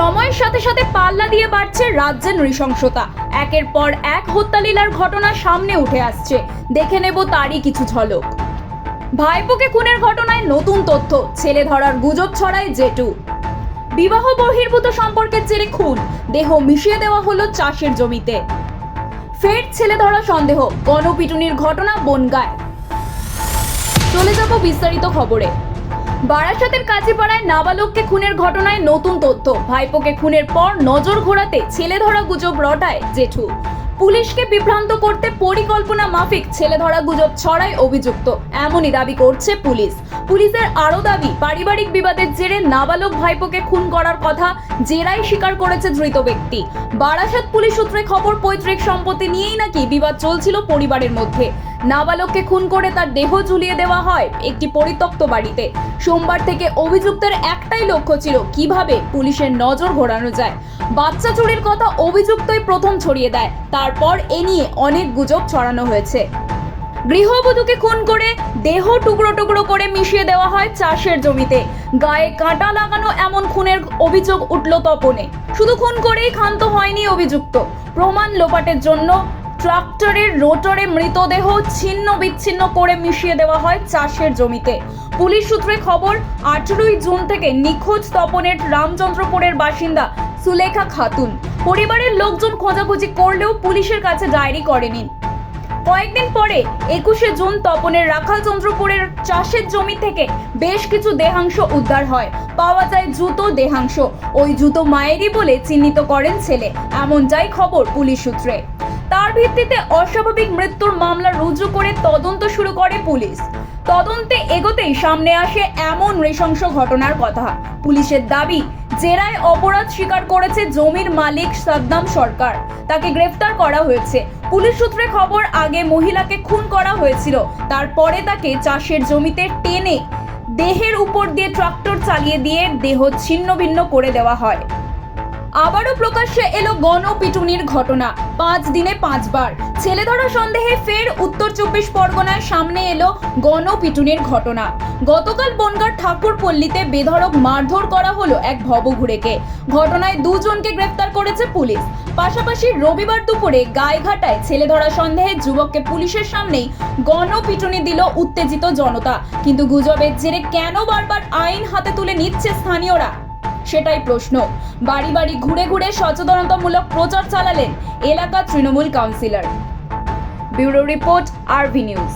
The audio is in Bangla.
সাথে সাথে পাল্লা দিয়ে বাড়ছে রাজ্যের নৃশংসতা। একের পর এক হত্যালীলার ঘটনা সামনে উঠে আসছে। দেখে নেব তারই কিছু ঝলক। ভাইপোকে খুনের ঘটনায় নতুন তথ্য, ছেলে ধরার গুজব ছড়ায় জেটু। বিবাহ বহির্ভূত সম্পর্কের জেরে খুন, দেহ মিশিয়ে দেওয়া হলো চাষের জমিতে। ফের ছেলে ধরা সন্দেহ, গণপিটুনির ঘটনা বনগায়। চলে যাব বিস্তারিত খবরে। বারাসাতের কাজীপাড়ায় নাবালককে খুনের ঘটনায় নতুন তথ্য। ভাইপোকে খুনের পর নজর ঘোরাতে ছেলে ধরা গুজব রটায় জেঠু। পুলিশকে বিভ্রান্ত করতে পরিকল্পনা মাফিক ছেলে ধরা গুজব ছড়ায় অভিযুক্ত। এমনই দাবি করছে পুলিশ। পুলিশের আরও দাবি, পারিবারিক বিবাদের জেরে নাবালক ভাইপোকে খুন করার কথা জেরাই স্বীকার করেছে ধৃত ব্যক্তি। বারাসাত পুলিশ সূত্রে খবর, পৈতৃক সম্পত্তি নিয়েই নাকি বিবাদ চলছিল পরিবারের মধ্যে। নাবালককে খুন করে তার দেহ ঝুলিয়ে দেওয়া হয় একটি পরিত্যক্ত বাড়িতে। সোমবার থেকে অভিযুক্তের একটাই লক্ষ্য ছিল কীভাবে পুলিশের নজর ঘোরানো যায়। বাচ্চা চুরির কথা অভিযুক্তই প্রথম ছড়িয়ে দেয়, তারপর এ নিয়ে অনেক গুজব ছড়ানো হয়েছে। গৃহবধূকে খুন করে দেহ টুকরো টুকরো করে মিশিয়ে দেওয়া হয় চাষের জমিতে। গায়ে কাঁটা লাগানো এমন খুনের অভিযোগ উঠল তপনে। শুধু খুন করেই ক্ষান্ত হয়নি অভিযুক্ত। প্রমাণ লোপাটের জন্য ট্রাক্টরের রোটরে মৃতদেহ ছিন্ন বিচ্ছিন্ন করে মিশিয়ে দেওয়া হয় চাষের জমিতে। পুলিশ সূত্রে খবর, আঠেরোই জুন থেকে নিখোঁজ তপনের রামচন্দ্রপুরের বাসিন্দা সুলেখা খাতুন। পরিবারের লোকজন খোঁজাখুঁজি করলেও পুলিশের কাছে ডায়েরি করেনি। কয়েকদিন পরে, একুশে জুন তপনের রাখালচন্দ্রপুরের চাষের জমি থেকে বেশ কিছু দেহাংশ উদ্ধার হয়। পাওয়া যায় জুতো দেহাংশ। ওই জুতো মায়েরই বলে চিহ্নিত করেন ছেলে। এমন যাই খবর পুলিশ সূত্রে। তার ভিত্তিতে অস্বাভাবিক মৃত্যুর মামলা রুজু করে তদন্ত শুরু করে পুলিশ। তদন্তে এগোতেই সামনে আসে এমন নৃশংস ঘটনার কথা। পুলিশের দাবি, জেরায় অপরাধ স্বীকার করেছে জমির মালিক সাদ্দাম সরকার। তাকে গ্রেফতার করা হয়েছে। পুলিশ সূত্রে খবর, আগে মহিলাকে খুন করা হয়েছিল। তারপরে তাকে চাষের জমিতে টেনে দেহের উপর দিয়ে ট্রাক্টর চালিয়ে দিয়ে দেহ ছিন্ন ভিন্ন করে দেওয়া হয়। আবারও প্রকাশ্যে এলো গণপিটুনির ঘটনা। পাঁচ দিনে পাঁচবার। ছেলে ধরা সন্দেহে ফের উত্তর চব্বিশ পরগনায় সামনে এলো গণপিটুনির ঘটনা। গতকাল বনগাঁ ঠাকুরপল্লীতে বেধড়ক মারধর করা হলো এক ভবঘুরেকে। ঘটনায় দুজনকে গ্রেফতার করেছে পুলিশ। পাশাপাশি রবিবার দুপুরে গায়েঘাটায় ছেলে ধরা সন্দেহে যুবককে পুলিশের সামনেই গণপিটুনি দিল উত্তেজিত জনতা। কিন্তু গুজবের জেরে কেন বারবার আইন হাতে তুলে নিচ্ছে স্থানীয়রা? সেটাই প্রশ্ন। বাড়ি বাড়ি ঘুরে ঘুরে সচেতনতামূলক প্রচার চালালেন এলাকা Trinamool councillor. Bureau report R V news.